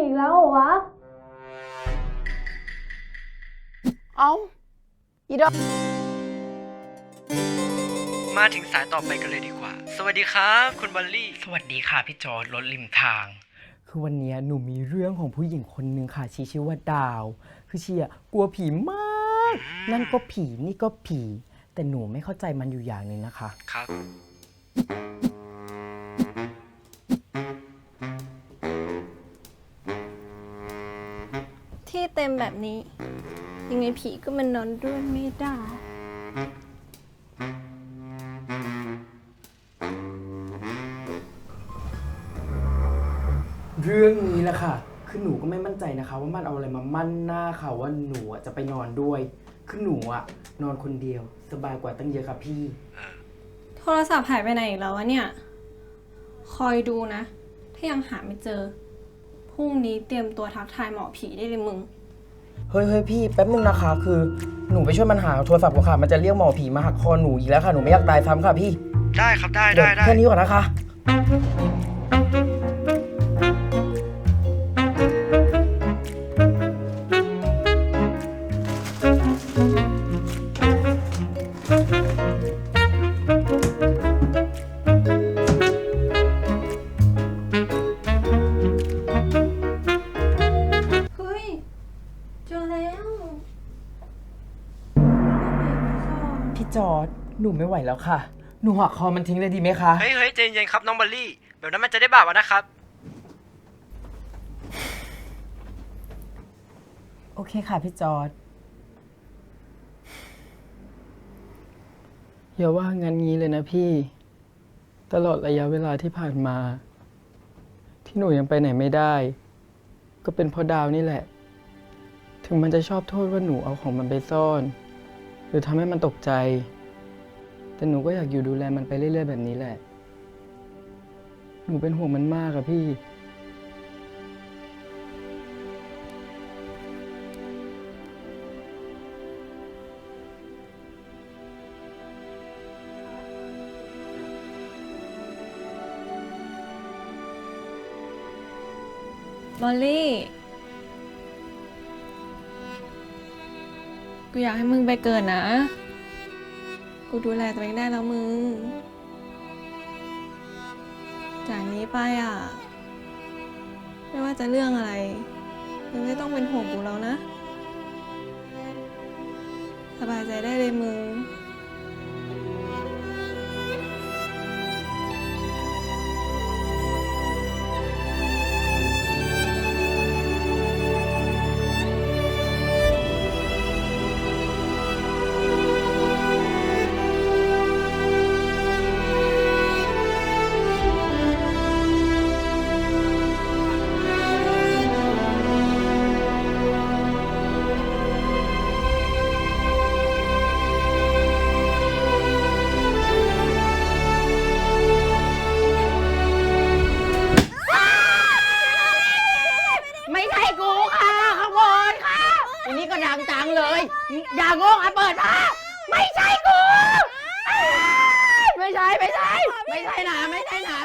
อีกแล้ววะ เอาอีดอกมาถึงสายต่อไปกันเลยดีกว่า สวัสดีครับ คุณบอลลี่ สวัสดีค่ะพี่จอร์ดรถริมทาง คือวันนี้หนูมีเรื่องของผู้หญิงคนหนึ่งค่ะชีชื่อว่าดาว คือชีอะกลัวผีมาก นั่นก็ผีนี่ก็ผี แต่หนูไม่เข้าใจมันอยู่อย่างหนึ่งนะคะ ครับ ต็มแบบนี้ ยังไงผีก็มันนอนด้วยไม่ได้เรื่องนี้แหละค่ะ คือหนูก็ไม่มั่นใจนะคะ ว่ามันเอาอะไรมามั่นหน้าค่ะว่าหนูอะจะไปนอนด้วย คือหนูอะนอนคนเดียว สบายกว่าตั้งเยอะค่ะพี่ โทรศัพท์หายไปไหนอีกแล้ววะเนี่ย คอยดูนะ ถ้ายังหาไม่เจอ พรุ่งนี้เตรียมตัวทักทายหมอผีได้เลยมึง เฮ้ยเฮ้ยพี่แป๊บนึงนะคะ คือหนูไปช่วยมันหาโทรศัพท์ก่อนค่ะ มันจะเรียกหมอผีมาหักคอหนูอีกแล้วค่ะ หนูไม่อยากตายซ้ำค่ะพี่ได้ครับได้เดี๋ยวได้ได้แค่นี้ก่อนนะคะ จอร์ดหนูไม่ไหวแล้วค่ะ หนูหักคอมันทิ้งเลยดีไหมคะ เฮ้ยเฮ้ยใจเย็นๆครับน้องบอลลี่ แบบนั้นมันจะได้บาปอะนะครับ โอเคค่ะพี่จอร์ดอย่าว่างั้นงี้เลยนะพี่ ตลอดระยะเวลาที่ผ่านมา ที่หนูยังไปไหนไม่ได้ ก็เป็นเพราะดาวนี่แหละ ถึงมันจะชอบโทษว่าหนูเอาของมันไปซ่อนห รือทำให้มันตกใจ แต่หนูก็อยากอยู่ดูแลมันไปเรื่อย ๆ แบบนี้แหละ หนูเป็นห่วงมันมากอะพี่บอลลี่ กูอยากให้มึงไปเกิดนะ กูดูแลตัวเองได้แล้วมึง จากนี้ไปอะ ไม่ว่าจะเรื่องอะไร มึงไม่ต้องเป็นห่วงกูแล้วนะ สบายใจได้เลยมึง อันนี้ก็ดังจังเลย อย่างงอะเปิดมาไม่ใช่กูอ้ายไม่ใช่ไม่ใช่ ไม่ใช่นะไม่ใช่นะ